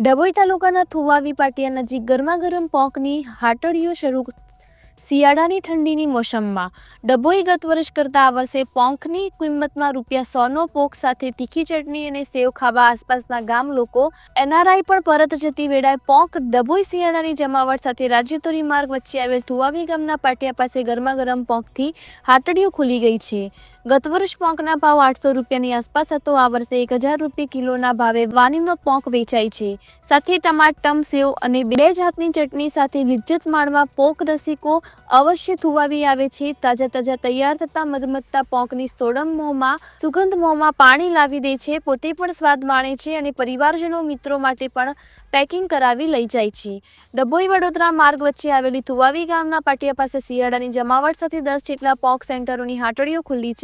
ડભોઈ તાલુકાના થુવાવી પાટિયા નજીક ગરમાગરમ પોંકની હાટડીઓ શરૂ શિયાળાની ઠંડીની મોસમમાં. ડભોઈ ગત વર્ષ કરતાં આ વર્ષે પોંખની કિંમતમાં રૂપિયા સોનો પોક સાથે તીખી ચટણી અને સેવ ખાવા આસપાસના ગામ લોકો એનઆરઆઈ પણ પરત જતી વેળાએ પોંખ ડભોઈ શિયાળાની જમાવટ સાથે રાજ્યતોરી માર્ગ વચ્ચે આવેલ થુવાવી ગામના પાટિયા પાસે ગરમાગરમ પોંખથી હાટડીઓ ખુલી ગઈ છે. ગત વર્ષ પોંકના ભાવ આઠસો રૂપિયાની આસપાસ હતો. આ વર્ષે એક હજાર રૂપિયા કિલોના ભાવે વાનીનો પોંક વેચાય છે. સાથે ટમાટમ, સેવ અને બે જાતની ચટણી સાથે વિજ્જત માણવા પોંક રસિકો અવશ્ય થુવાવી આવે છે. તાજા તાજા તૈયાર થતા મધમત્તા પોંકની સોડમ મોંમાં, સુગંધ મોંમાં પાણી લાવી દે છે. પોતે પણ સ્વાદ માણે છે અને પરિવારજનો મિત્રો માટે પણ પેકિંગ કરાવી લઈ જાય છે. ડભોઈ વડોદરા માર્ગ વચ્ચે આવેલી થુવાવી ગામના પાટિયા પાસે શિયાળાની જમાવટ સાથે દસ જેટલા પોક સેન્ટરોની હાટડીઓ ખુલ્લી છે.